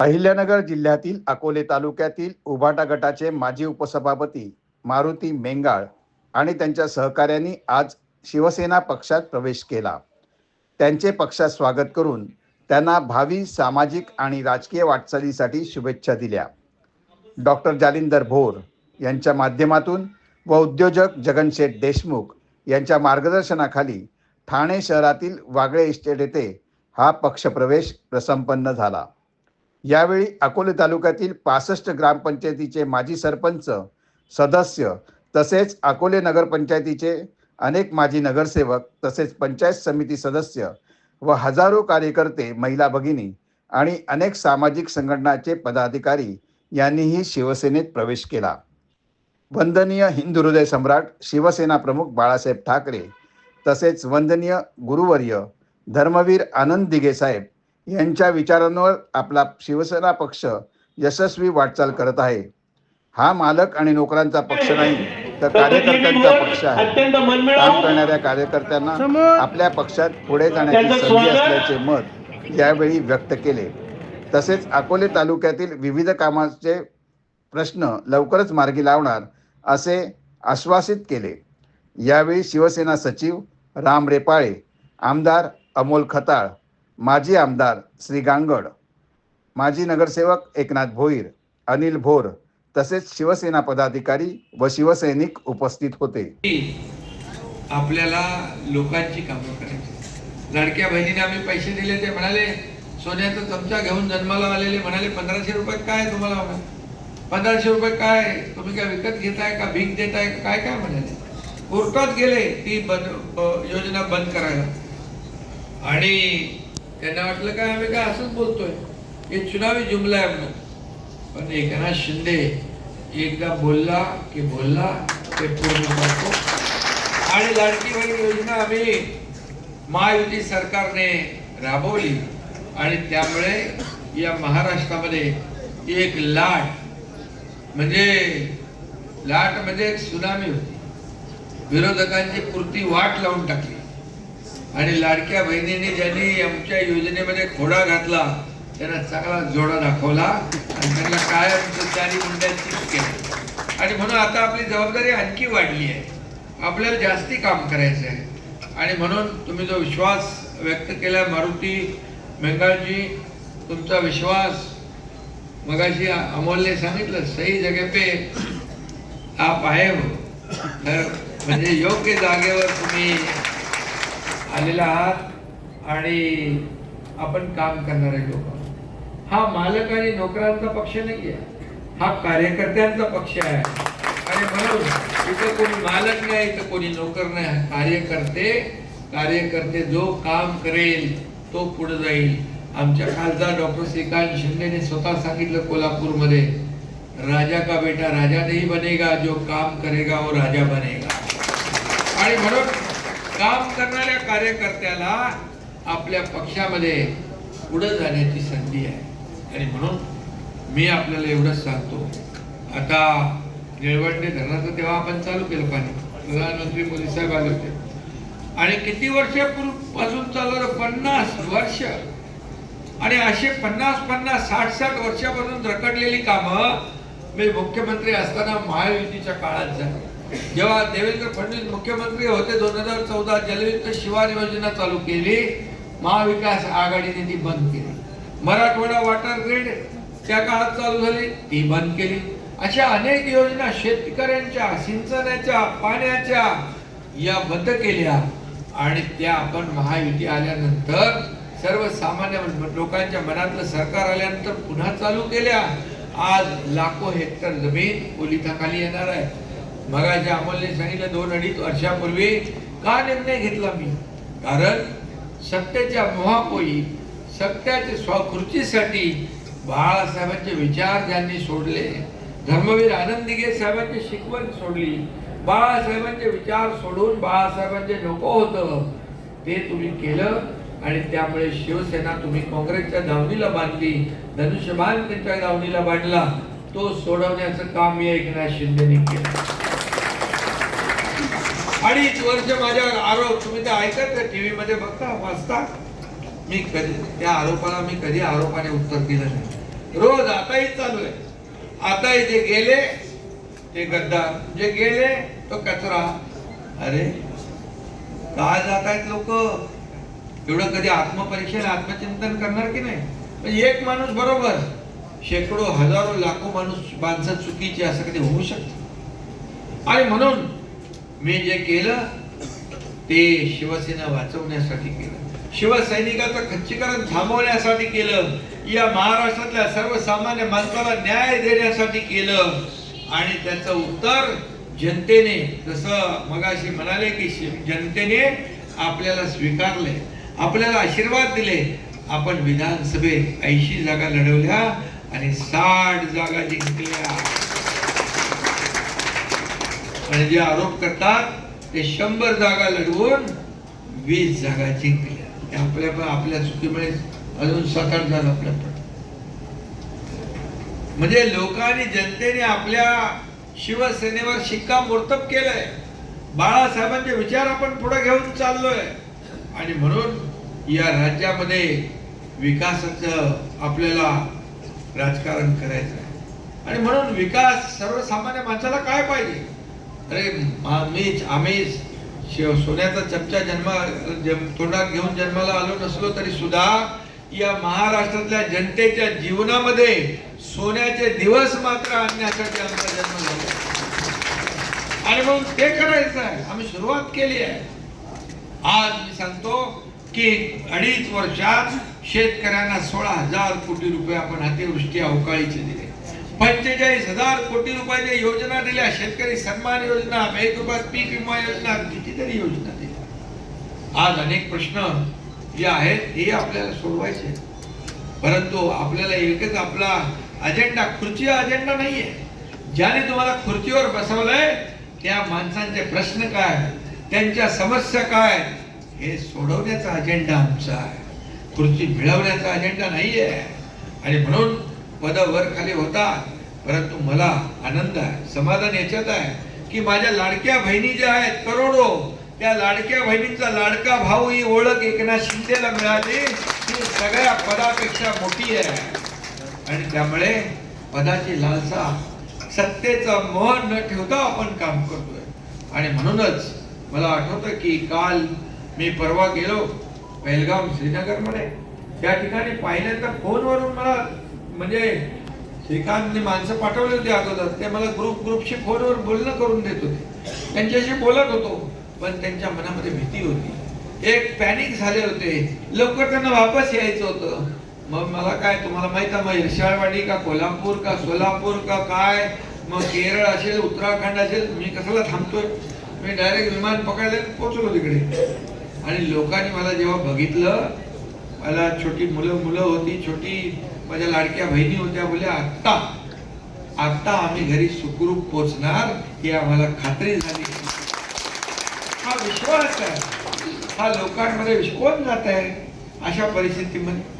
अहिल्यानगर जिल्ह्यातील अकोले तालुक्यातील उभाटा गटाचे माजी उपसभापती मारुती मेंगाळ आणि त्यांच्या सहकाऱ्यांनी आज शिवसेना पक्षात प्रवेश केला. त्यांचे पक्षात स्वागत करून त्यांना भावी सामाजिक आणि राजकीय वाटचालीसाठी शुभेच्छा दिल्या. डॉक्टर जालिंदर भोर यांच्या माध्यमातून व उद्योजक जगनशेठ देशमुख यांच्या मार्गदर्शनाखाली ठाणे शहरातील वागळे इस्टेट येथे हा पक्षप्रवेश प्रसंपन्न झाला. यावेळी अकोले तालुक्यातील पासष्ट ग्रामपंचायतीचे माजी सरपंच सदस्य तसेच अकोले नगरपंचायतीचे अनेक माजी नगरसेवक तसेच पंचायत समिती सदस्य व हजारो कार्यकर्ते महिला भगिनी आणि अनेक सामाजिक संघटनाचे पदाधिकारी यांनीही शिवसेनेत प्रवेश केला. वंदनीय हिंदू हृदय सम्राट शिवसेना प्रमुख बाळासाहेब ठाकरे तसेच वंदनीय गुरुवर्य धर्मवीर आनंद दिघे साहेब यांच्या विचारांवर आपला शिवसेना पक्ष यशस्वी वाटचाल करत आहे. हा मालक आणि नोकरांचा पक्ष नाही तर कार्यकर्त्यांचा पक्ष आहे. अत्यंत काम करणाऱ्या कार्यकर्त्यांना आपल्या पक्षात पुढे जाण्याची संधी असल्याचे मत यावेळी व्यक्त केले. तसेच अकोले तालुक्यातील विविध कामाचे प्रश्न लवकरच मार्गी लावणार असे आश्वासित केले. यावेळी शिवसेना सचिव राम रेपाळे आमदार अमोल खताळ माजी आमदार श्री गांगड माजी नगरसेवक एकनाथ भोईर अनिल भोर तसेच शिवसेना पदाधिकारी व शिवसैनिक उपस्थित होते. आपल्याला लोकांची कामं करायची. लाडक्या बहिणीने आम्ही पैसे दिले ते म्हणाले सोन्याचा चमचा घेऊन जन्माला आलेले म्हणाले पंधराशे रुपये काय तुम्हाला पंधराशे रुपये काय? तुम्ही काय विकत घेताय का? भीक देताय का? काय काय म्हणाले? कोर्टात गेले ती बंद योजना बंद करायला. आणि त्यांना वाटलं काय आम्ही काय असंच बोलतोय? हे चुनावी जुमला आहे म्हणून. पण एकनाथ शिंदे एकदा बोलला की बोलला ते पूर्ण करतो आणि लाडकी बहीण योजना आम्ही महायुती सरकारने राबवली. आणि त्यामुळे या महाराष्ट्रामध्ये एक लाट म्हणजे लाट म्हणजे एक सुनामी होती. विरोधकांची पुरती वाट लावून टाकली. आणि लाडक्या बहिणीने ज्यांनी आमच्या योजनेमध्ये खोडा घातला त्यांना चांगला जोडा दाखवला आणि त्यांना काय त्यांनी केलं आणि म्हणून आता आपली जबाबदारी आणखी वाढली आहे. आपल्याला जास्ती काम करायचं आहे. आणि म्हणून तुम्ही जो विश्वास व्यक्त केला मारुती बेंगालजी तुमचा विश्वास मगाशी अमोलने सांगितलं सही जगे पे आप आहे म्हणजे योग्य जागेवर तुम्ही आलेला आहात आणि आपण काम करणारे लोक हा मालक आणि नोकरांचा पक्ष नाही आहे हा कार्यकर्त्यांचा पक्ष आहे. आणि म्हणून इथं कोणी मालक नाही इथं कोणी नोकर नाही कार्यकर्ते कार्यकर्ते जो काम करेल तो पुढे जाईल. आमच्या खासदार डॉक्टर श्रीकांत शिंदेने स्वतः सांगितलं कोल्हापूरमध्ये राजा का बेटा राजा नाही बनेगा जो काम करेगा वो राजा बनेगा. आणि म्हणून काम करणाऱ्या कार्यकर्त्याला आपल्या पक्षामध्ये पुढे जाण्याची संधी आहे. आणि म्हणून मी आपल्याला एवढंच सांगतो. आता निळवडणे धरणाचं तेव्हा आपण चालू केलं पाणी. प्रधानमंत्री मोदी साहेब आले होते. आणि किती वर्षापूर्वीपासून चालू पन्नास वर्ष आणि असे पन्नास पन्नास साठ साठ वर्षापासून रखडलेली कामं मी मुख्यमंत्री असताना महायुतीच्या काळात झाली. जेव्हा देवेंद्र फडणवीस मुख्यमंत्री होते दोन हजार चौदा जलयुक्त शिवार योजना चालू केली. महाविकास आघाडीने ती बंद केली. मराठवाडा वॉटर ग्रीड त्या काळात चालू झाली ती बंद केली. अशा अनेक योजना शेतकऱ्यांच्या सिंचनाच्या पाण्याच्या या बंद केल्या. आणि त्या आपण महायुती आल्यानंतर सर्वसामान्य लोकांच्या मनातलं सरकार आल्यानंतर पुन्हा चालू केल्या. आज लाखो हेक्टर जमीन ओलिताखाली येणार आहे. मगाच्या अमोलने सांगितलं दोन अडीच वर्षापूर्वी का निर्णय घेतला मी? कारण सत्तेच्या मोहापोई सत्याच्या स्वखुर्चीसाठी बाळासाहेबांचे विचार ज्यांनी सोडले धर्मवीर आनंद साहेबांची शिकवण सोडली बाळासाहेबांचे विचार सोडून बाळासाहेबांचे नको होतं ते तुम्ही केलं आणि त्यामुळे शिवसेना तुम्ही काँग्रेसच्या दावणीला बांधली धनुष्यबाण त्यांच्या दावणीला बांधला तो सोडवण्याचं काम मी एकनाथ शिंदेने केलं. अडीच वर्ष माझ्यावर आरोप तुम्ही ते ऐकत टीव्ही मध्ये बघता वाचता. मी कधी त्या आरोपाला मी कधी आरोपाने उत्तर दिलं नाही. रोज आताही चालू आहे. आताही जे गेले ते गद्दार. जे गेले तो कचरा. अरे काय जात आहेत लोक? एवढं कधी आत्मपरीक्षण आत्मचिंतन करणार की नाही? म्हणजे एक माणूस बरोबर. शेकडो हजारो लाखो माणूस माणसं चुकीची असं कधी होऊ शकतं? आणि म्हणून मी जे केलं ते शिवसेना वाचवण्यासाठी केलं. शिवसैनिकाचं खच्चीकरण थांबवण्यासाठी केलं. या महाराष्ट्रातल्या सर्वसामान्य माणसाला न्याय देण्यासाठी केलं. आणि त्याचं उत्तर जनतेने जसं मगाशी म्हणाले की जनतेने आपल्याला स्वीकारले आपल्याला आशीर्वाद दिले. आपण विधानसभेत ऐंशी जागा लढवल्या आणि साठ जागा जिंकल्या. आणि जे आरोप करतात ते शंभर जागा लढवून वीस जागा जिंकल्या. आपल्या पण आपल्या चुकीमुळे अजून सात आठ जागा आपल्या पण. म्हणजे लोकांनी जनतेने आपल्या शिवसेनेवर शिक्कामोर्तब केलंय. बाळासाहेबांचे विचार आपण पुढे घेऊन चाललोय. आणि म्हणून या राज्यामध्ये विकासाचं आपल्याला राजकारण करायचं आहे. आणि म्हणून विकास सर्वसामान्य माणसाला काय पाहिजे? अरे मीच आम्हीच सोन्याचा चमचा जन्म तोंडात घेऊन जन्माला आलो नसलो तरी सुद्धा या महाराष्ट्रातल्या जनतेच्या जीवनामध्ये सोन्याचे दिवस मात्र आणण्यासाठी आमचा जन्म झाला. आणि म्हणून ते करायचं आहे आम्ही सुरुवात केली आहे. आज मी सांगतो की अडीच वर्षात शेतकऱ्यांना सोळा हजार कोटी रुपये आपण अतिवृष्टी अवकाळीचे दिले. पंचेचाळीस हजार कोटी रुपयाच्या योजना दिल्या. शेतकरी सन्मान योजना एक रुपयात पीक विमा योजना कितीतरी योजना दिल्या. आज अनेक प्रश्न जे आहेत हे आपल्याला सोडवायचे. परंतु आपल्याला एकच आपला अजेंडा खुर्ची अजेंडा नाहीये. ज्याने तुम्हाला खुर्चीवर बसवलंय त्या माणसांचे प्रश्न काय त्यांच्या समस्या काय हे सोडवण्याचा अजेंडा आमचा आहे. खुर्ची मिळवण्याचा अजेंडा नाहीये. आणि म्हणून पद वर खाली होतात परंतु मला आनंद आहे समाधान याच्यात आहे की माझ्या लाडक्या बहिणी ज्या आहेत करोडो त्या लाडक्या बहिणींचा लाडका भाऊ ही ओळख एकनाथ शिंदेला मिळाली. ही सगळ्या पदापेक्षा मोठी आहे. आणि त्यामुळे पदाची लालसा सत्तेचं मोह न ठेवता आपण काम करतोय. आणि म्हणूनच मला आठवतं की काल मी परवा गेलो पेलगाव श्रीनगरमध्ये त्या ठिकाणी पाहिल्यानंतर फोनवरून मला म्हणजे श्रीकांतने माणसं पाठवले होते अगोदर ते मला ग्रुप ग्रुपशी फोनवर बोलणं करून देत होते. त्यांच्याशी बोलत होतो पण त्यांच्या मनामध्ये भीती होती. एक पॅनिक झाले होते. लवकर त्यांना वापस यायचं होतं. मग मला काय तुम्हाला माहीत आहे मग हिरशाळवाडी का कोल्हापूर का सोलापूर का काय? मग केरळ असेल उत्तराखंड असेल मी कशाला थांबतोय? मी डायरेक्ट विमान पकडले पोहोचलो तिकडे. आणि लोकांनी मला जेव्हा बघितलं मला छोटी मुलं मुलं होती छोटी माझ्या लाडक्या बहिणी होत्या बोल्या आत्ता आत्ता आम्ही घरी सुखरूप पोचणार ही आम्हाला खात्री झाली. हा विश्वास आहे. हा लोकांमध्ये विश्वास जात आहे. अशा परिस्थितीमध्ये